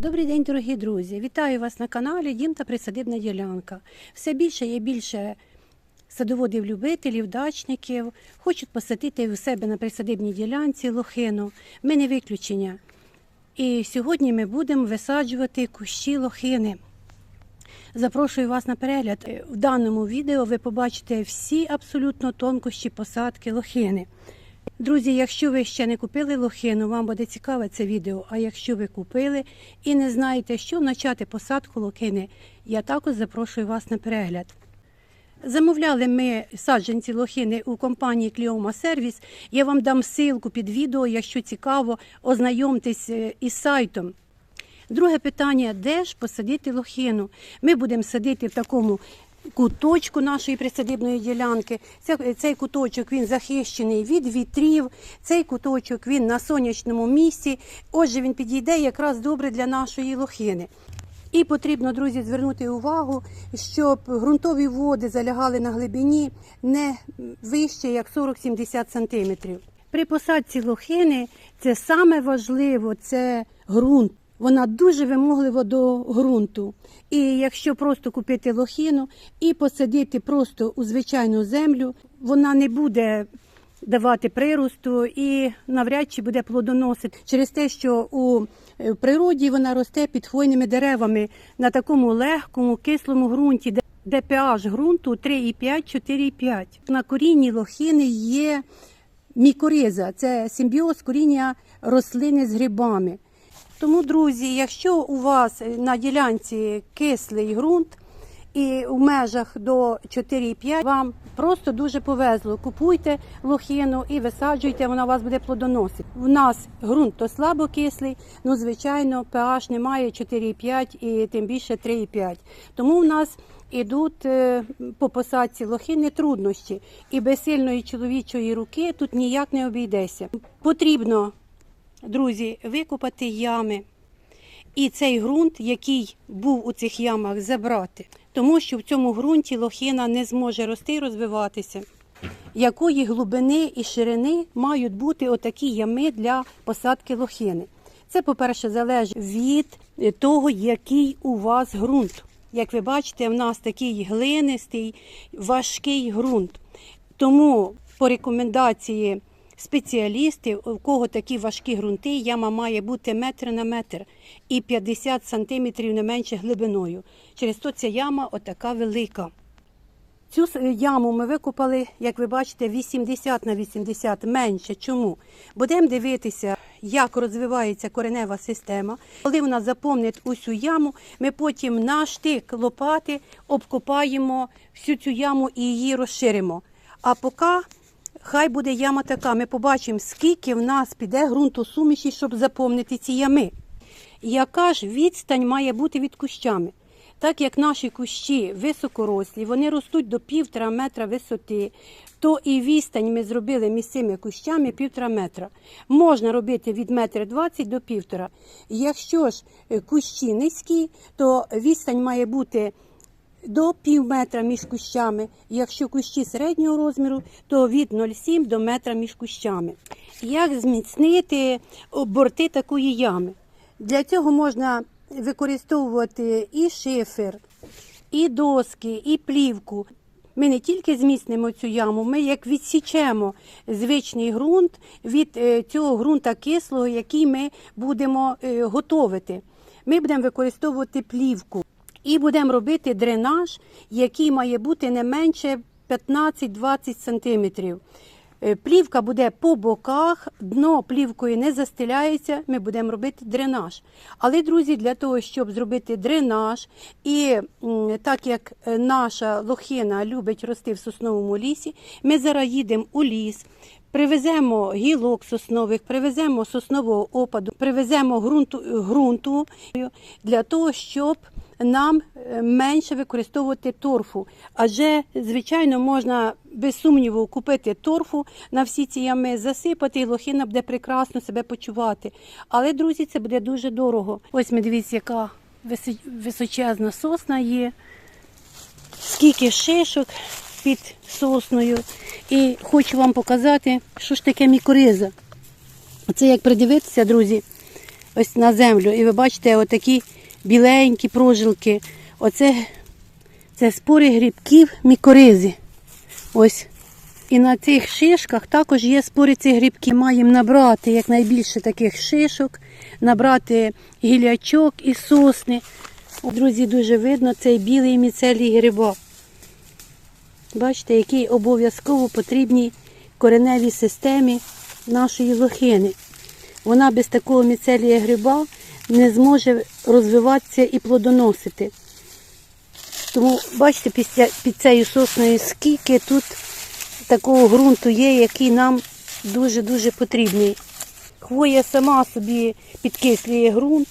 Добрий день, дорогі друзі! Вітаю вас на каналі Дім та Присадибна ділянка. Все більше є більше садоводів-любителів, дачників. Хочуть посадити у себе на присадибній ділянці лохину. Ми не виключення. І сьогодні ми будемо висаджувати кущі лохини. Запрошую вас на перегляд. В даному відео ви побачите всі абсолютно тонкощі посадки лохини. Друзі, якщо ви ще не купили лохину, вам буде цікаве це відео. А якщо ви купили і не знаєте, що почати посадку лохини, я також запрошую вас на перегляд. Замовляли ми саджанці лохини у компанії Кліома Сервіс. Я вам дам ссылку під відео, якщо цікаво, ознайомтесь е, із сайтом. Друге питання: де ж посадити лохину? Ми будемо садити в такому куточку нашої присадибної ділянки. Це- Цей куточок він захищений від вітрів, цей куточок він на сонячному місці. Отже, він підійде якраз добре для нашої лохини. І потрібно, друзі, звернути увагу, щоб ґрунтові води залягали на глибині не вище як 40-70 сантиметрів. При посадці лохини це саме важливо, це ґрунт. Вона дуже вимоглива до ґрунту. І якщо просто купити лохину і посадити просто у звичайну землю, вона не буде давати приросту і навряд чи буде плодоносити через те, що у е, природі вона росте під хвойними деревами на такому легкому кислому ґрунті, де, pH ґрунту 3,5-4,5. На корінні лохини є мікориза, це симбіоз коріння рослини з грибами. Тому, друзі, якщо у вас на ділянці кислий ґрунт і в межах до 4,5, вам просто дуже повезло. Купуйте лохину і висаджуйте, вона у вас буде плодоносити. У нас ґрунт то слабо кислий, ну звичайно, pH немає 4,5 і тим більше 3,5. Тому в нас ідуть е, по посадці лохини труднощі, і без сильної чоловічої руки тут ніяк не обійдеся. Потрібно друзі, викопати ями і цей ґрунт, який був у цих ямах, забрати. Тому що в цьому ґрунті лохина не зможе рости і розвиватися. Якої глибини і ширини мають бути отакі ями для посадки лохини? Це, по-перше, залежить від того, який у вас ґрунт. Як ви бачите, в нас такий глинистий, важкий ґрунт. Тому по рекомендації спеціалістів, у кого такі важкі ґрунти, яма має бути метр на метр і 50 сантиметрів не менше глибиною. Через то ця яма отака велика. Цю яму ми викопали, як ви бачите, 80 на 80 менше. Чому? Будемо дивитися, як розвивається коренева система. Коли вона заповнить усю яму, ми потім на штик лопати обкопаємо всю цю яму і її розширимо. А поки хай буде яма така, ми побачимо, скільки в нас піде ґрунтосуміші, щоб заповнити ці ями. Яка ж відстань має бути від кущами? Так як наші кущі високорослі, вони ростуть до півтора метра висоти, то і відстань ми зробили між цими кущами півтора метра. Можна робити від метра двадцять до півтора. Якщо ж е, кущі низькі, то відстань має бути до пів метра між кущами. Якщо кущі середнього розміру, то від 0,7 до метра між кущами. Як зміцнити борти такої ями? Для цього можна використовувати і шифер, і доски, і плівку. Ми не тільки зміцнимо цю яму, ми як відсічемо звичний ґрунт від е, цього ґрунта кислого, який ми будемо е, готовити. Ми будемо використовувати плівку і будемо робити дренаж, який має бути не менше 15-20 сантиметрів. Е, Плівка буде по боках, дно плівкою не застеляється, ми будемо робити дренаж. Але, друзі, для того, щоб зробити дренаж, і так як е, наша лохина любить рости в сосновому лісі, ми зараз їдемо у ліс, привеземо гілок соснових, привеземо соснового опаду, привеземо ґрунту, ґрунту для того, щоб нам е, менше використовувати торфу. Адже, звичайно, можна без сумніву купити торфу на всі ці ями, засипати, і лохина буде прекрасно себе почувати. Але, друзі, це буде дуже дорого. Ось ми дивіться, яка височезна сосна є, скільки шишок під сосною. І хочу вам показати, що ж таке мікориза. Оце як придивитися, друзі, ось на землю. І ви бачите отакі біленькі прожилки. Оце це спори грибків мікоризи. Ось. І на цих шишках також є спори цих грибків. Маємо набрати якнайбільше таких шишок, набрати гілячок і сосни. Друзі, дуже видно цей білий міцелій гриба. Бачите, який обов'язково потрібній кореневій системі нашої лохини. Вона без такого міцелія гриба не зможе розвиватися і плодоносити. Тому бачите, під цією сосною скільки тут такого ґрунту є, який нам дуже-дуже потрібний. Хвоя сама собі підкислює ґрунт,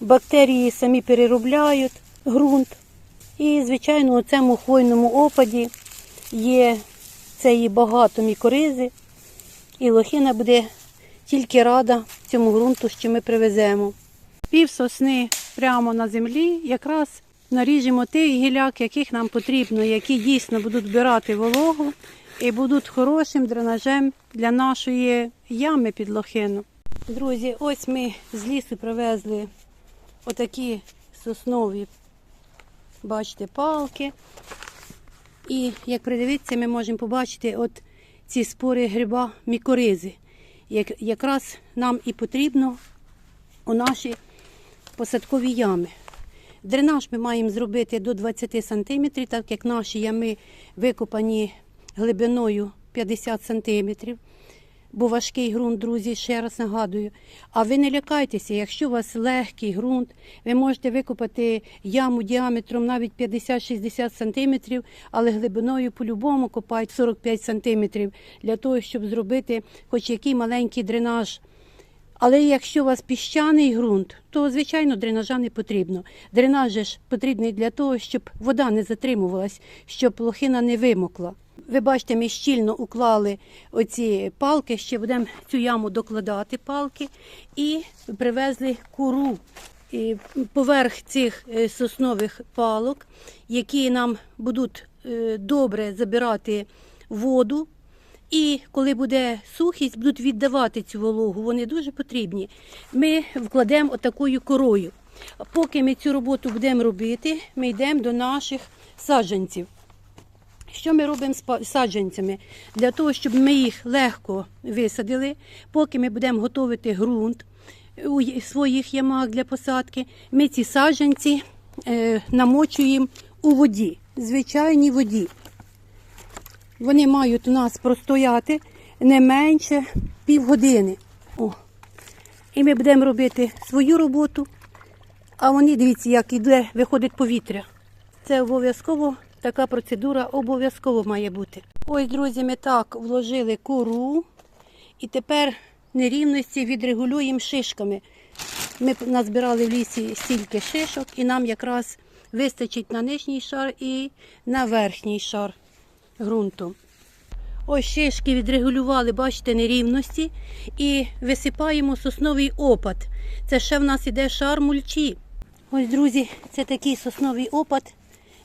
бактерії самі переробляють ґрунт. І, звичайно, у цьому хвойному опаді є цієї багато мікоризи, і лохина буде тільки рада цьому ґрунту, що ми привеземо. Пів сосни прямо на землі, якраз наріжемо тих гіляк, яких нам потрібно, які дійсно будуть збирати вологу і будуть хорошим дренажем для нашої ями під лохину. Друзі, ось ми з лісу привезли отакі соснові, бачите, палки. І як придивитися, ми можемо побачити от ці спори гриба мікоризи. Як, якраз нам і потрібно у наші посадкові ями. Дренаж ми маємо зробити до 20 см, так як наші ями викопані глибиною 50 см. Бо важкий ґрунт, друзі, ще раз нагадую. А ви не лякайтеся, якщо у вас легкий ґрунт, ви можете викопати яму діаметром навіть 50-60 см, але глибиною по-любому копають 45 см для того, щоб зробити хоч який маленький дренаж. Але якщо у вас піщаний ґрунт, то звичайно дренажа не потрібно. Дренаж ж потрібний для того, щоб вода не затримувалась, щоб лохина не вимокла. Ви бачите, ми щільно уклали оці палки, ще будемо цю яму докладати палки і привезли куру поверх цих е, соснових палок, які нам будуть е, добре забирати воду. І коли буде сухість, будуть віддавати цю вологу. Вони дуже потрібні. Ми вкладемо отакою корою. Поки ми цю роботу будемо робити, ми йдемо до наших саджанців. Що ми робимо з саджанцями? Для того, щоб ми їх легко висадили, поки ми будемо готувати ґрунт у своїх ямах для посадки, ми ці саджанці е, намочуємо у воді, звичайній воді. Вони мають у нас простояти не менше півгодини. О. І ми будемо робити свою роботу, а вони, дивіться, як іде, виходить повітря. Це обов'язково, така процедура обов'язково має бути. Ось, друзі, ми так вложили кору і тепер нерівності відрегулюємо шишками. Ми назбирали в лісі стільки шишок, і нам якраз вистачить на нижній шар і на верхній шар ґрунту. Ось шишки відрегулювали, бачите, нерівності і висипаємо сосновий опад. Це ще в нас іде шар мульчі. Ось, друзі, це такий сосновий опад.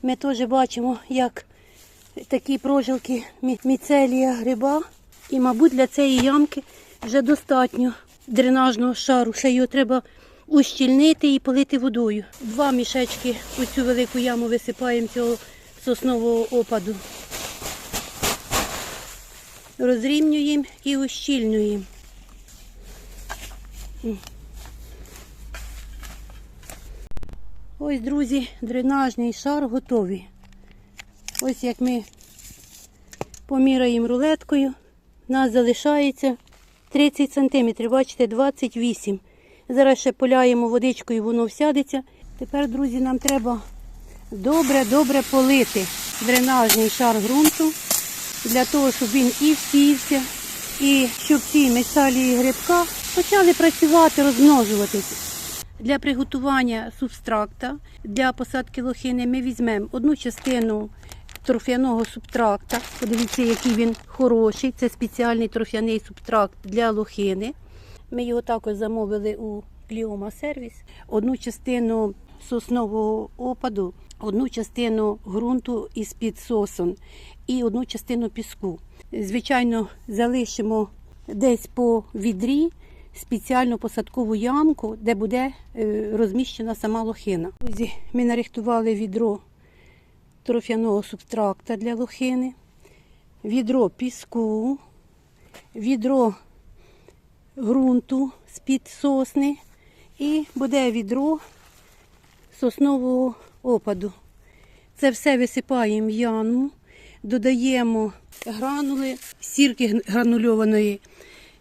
Ми теж бачимо, як такі прожилки мі- міцелія гриба. І, мабуть, для цієї ямки вже достатньо дренажного шару. Ще його треба ущільнити і полити водою. Два мішечки у цю велику яму висипаємо цього соснового опаду. Розрівнюємо і ущільнюємо. Ось, друзі, дренажний шар готовий. Ось як ми поміряємо рулеткою, у нас залишається 30 см, бачите, 28 Зараз ще поляємо водичкою, воно всядеться. Тепер, друзі, нам треба добре-добре полити дренажний шар ґрунту для того, щоб він і всівся, і щоб ці мисалії грибка почали працювати, розмножуватися. Для приготування субстракта для посадки лохини ми візьмемо одну частину торфяного субтракта. Подивіться, який він хороший. Це спеціальний торфяний субтракт для лохини. Ми його також замовили у Кліома сервіс. Одну частину соснового опаду, одну частину ґрунту із під сосон і одну частину піску. Звичайно, залишимо десь по відрі, спеціальну посадкову ямку, де буде е, розміщена сама лохина. Друзі, ми нарихтували відро трофяного субстракта для лохини, відро піску, відро ґрунту з-під сосни і буде відро соснового опаду. Це все висипаємо в яму, додаємо гранули сірки гранульованої,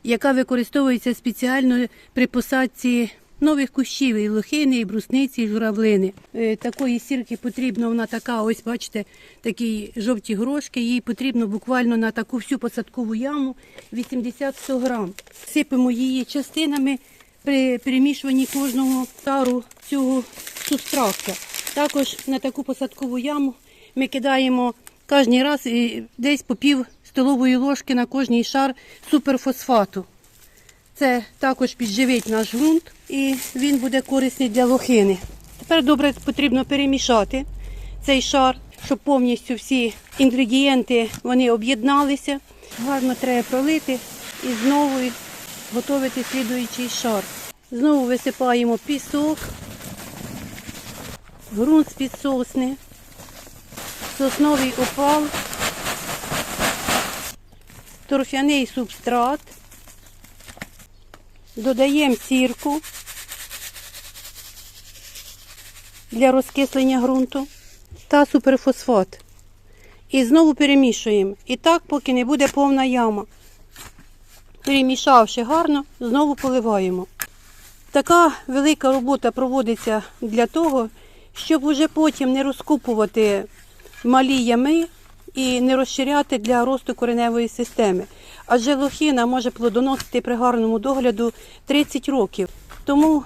яка використовується спеціально при посадці нових кущів і лохини, і брусниці, і журавлини. Е, Такої сірки потрібно, вона така, ось бачите, такі жовті грошки. Її потрібно буквально на таку всю посадкову яму 80-100 грам. Сипемо її частинами при перемішуванні кожного тару цього субстракта. Також на таку посадкову яму ми кидаємо кожен раз десь по пів столової ложки на кожний шар суперфосфату. Це також підживить наш ґрунт і він буде корисний для лохини. Тепер добре потрібно перемішати цей шар, щоб повністю всі інгредієнти вони об'єдналися. Гарно треба пролити і знову готувати слідуючий шар. Знову висипаємо пісок, ґрунт з-під сосни, сосновий опал, торфяний субстрат. Додаємо сірку для розкислення ґрунту та суперфосфат. І знову перемішуємо. І так, поки не буде повна яма. Перемішавши гарно, знову поливаємо. Така велика робота проводиться для того, щоб уже потім не розкупувати малі ями і не розширяти для росту кореневої системи. Адже лохина може плодоносити при гарному догляду 30 років. Тому,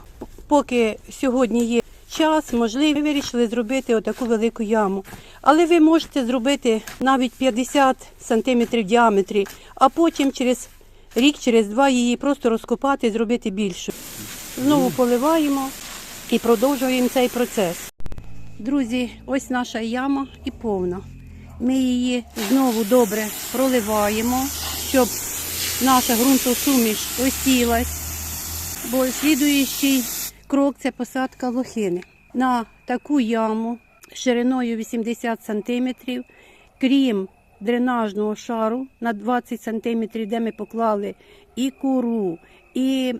поки сьогодні є час, можливо, ви вирішили зробити отаку велику яму. Але ви можете зробити навіть 50 см в діаметрі, а потім через рік, через два її просто розкопати і зробити більшу. Знову поливаємо і продовжуємо цей процес. Друзі, ось наша яма і повна. Ми її знову добре проливаємо, щоб наша ґрунтосуміш осілась. Бо слідуючий крок це посадка лохини. На таку яму шириною 80 см, крім дренажного шару на 20 см, де ми поклали і кору, і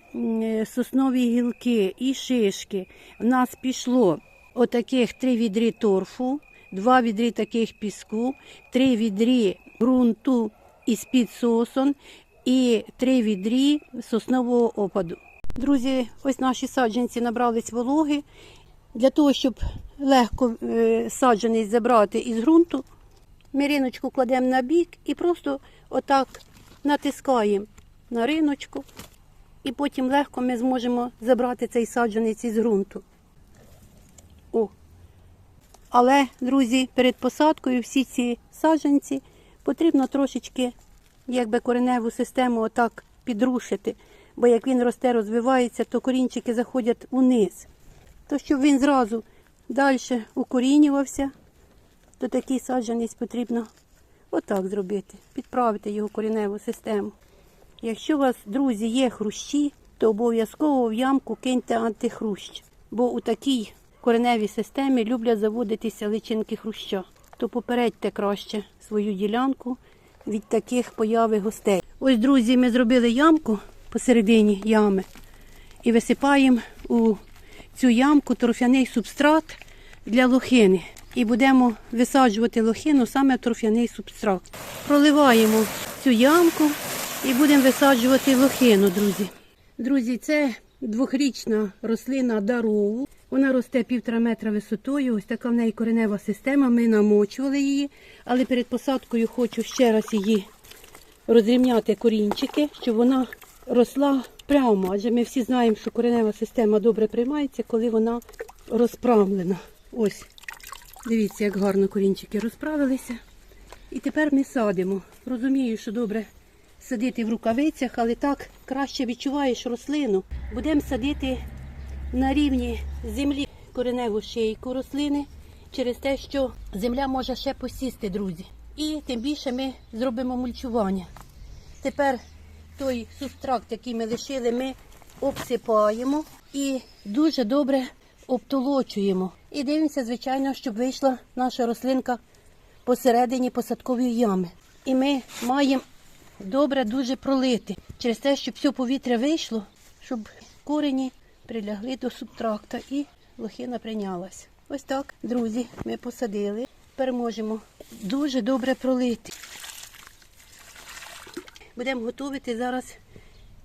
соснові гілки, і шишки. В нас пішло отаких три відрі торфу, два відрі таких піску, три відрі ґрунту із під сосон і три відрі соснового опаду. Друзі, ось наші саджанці набрались вологи. Для того, щоб легко е, саджанець забрати із ґрунту, ми риночку кладемо на бік і просто отак натискаємо на риночку, і потім легко ми зможемо забрати цей саджанець із ґрунту. Але, друзі, перед посадкою всі ці саджанці потрібно трошечки якби кореневу систему отак підрушити. Бо як він росте, розвивається, то корінчики заходять униз. То щоб він зразу далі укорінювався, то такий саджанець потрібно отак зробити, підправити його кореневу систему. Якщо у вас, друзі, є хрущі, то обов'язково в ямку киньте антихрущ. Бо у такій кореневій системі люблять заводитися личинки хруща. То попередьте краще свою ділянку від таких появи гостей. Ось, друзі, ми зробили ямку посередині ями і висипаємо у цю ямку торфяний субстрат для лохини. І будемо висаджувати лохину саме в торфяний субстрат. Проливаємо цю ямку і будемо висаджувати лохину, друзі. Друзі, це двохрічна рослина дарову. Вона росте півтора метра висотою. Ось така в неї коренева система. Ми намочували її, але перед посадкою хочу ще раз її розрівняти корінчики, щоб вона росла прямо. Адже ми всі знаємо, що коренева система добре приймається, коли вона розправлена. Ось, дивіться, як гарно корінчики розправилися. І тепер ми садимо. Розумію, що добре садити в рукавицях, але так краще відчуваєш рослину. Будемо садити на рівні землі кореневу шийку рослини через те, що земля може ще посісти, друзі. І тим більше ми зробимо мульчування. Тепер той субстракт, який ми лишили, ми обсипаємо і дуже добре обтолочуємо. І дивимося, звичайно, щоб вийшла наша рослинка посередині посадкової ями. І ми маємо добре дуже пролити через те, щоб все повітря вийшло, щоб корені прилягли до субтракта і лохина прийнялась. Ось так, друзі, ми посадили. Тепер можемо дуже добре пролити. Будемо готувати зараз,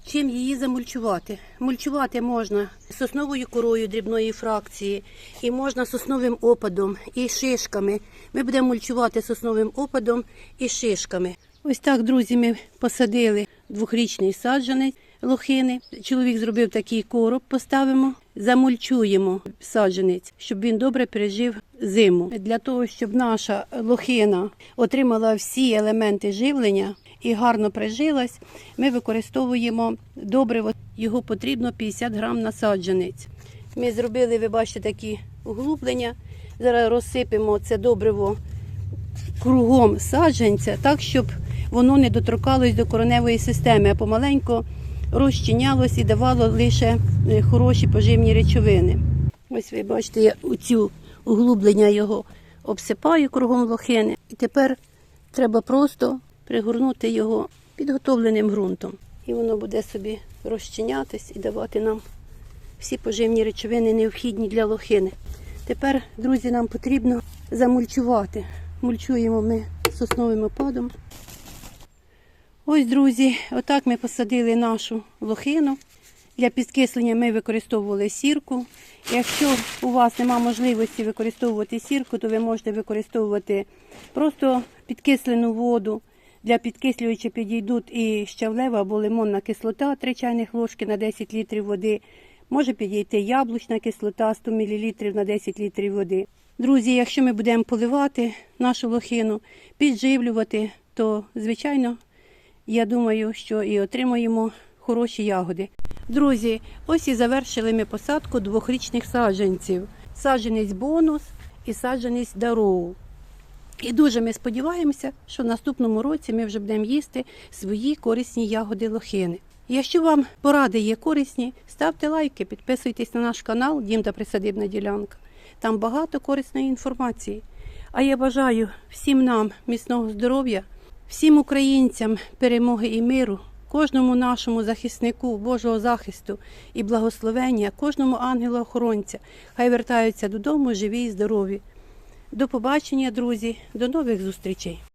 чим її замульчувати. Мульчувати можна сосновою корою дрібної фракції, і можна сосновим опадом і шишками. Ми будемо мульчувати сосновим опадом і шишками. Ось так, друзі, ми посадили двохрічний саджанець лохини. Чоловік зробив такий короб, поставимо, замульчуємо саджанець, щоб він добре пережив зиму. Для того, щоб наша лохина отримала всі елементи живлення і гарно прижилась, ми використовуємо добриво. Його потрібно 50 грам на саджанець. Ми зробили, ви бачите, такі углублення. Зараз розсипемо це добриво кругом саджанця, так, щоб воно не доторкалось до кореневої системи, а помаленько розчинялось і давало лише е, хороші поживні речовини. Ось ви бачите, я оцю углублення його обсипаю кругом лохини. І тепер треба просто пригорнути його підготовленим ґрунтом. І воно буде собі розчинятись і давати нам всі поживні речовини, необхідні для лохини. Тепер, друзі, нам потрібно замульчувати. Мульчуємо ми сосновим опадом. Ось, друзі, отак ми посадили нашу лохину. Для підкислення ми використовували сірку. Якщо у вас немає можливості використовувати сірку, то ви можете використовувати просто підкислену воду. Для підкислювача підійдуть і щавлева або лимонна кислота 3 чайних ложки на 10 літрів води. Може підійти яблучна кислота 100 мл на 10 літрів води. Друзі, якщо ми будемо поливати нашу лохину, підживлювати, то звичайно я думаю, що і отримаємо хороші ягоди. Друзі, ось і завершили ми посадку двохрічних саджанців. Саджанець бонус і саджанець дароу. І дуже ми сподіваємося, що в наступному році ми вже будемо їсти свої корисні ягоди лохини. Якщо вам поради є корисні, ставте лайки, підписуйтесь на наш канал Дім та Присадибна ділянка. Там багато корисної інформації. А я бажаю всім нам міцного здоров'я, всім українцям перемоги і миру, кожному нашому захиснику, Божого захисту і благословення, кожному ангелу-охоронця. Хай вертаються додому живі і здорові. До побачення, друзі, до нових зустрічей.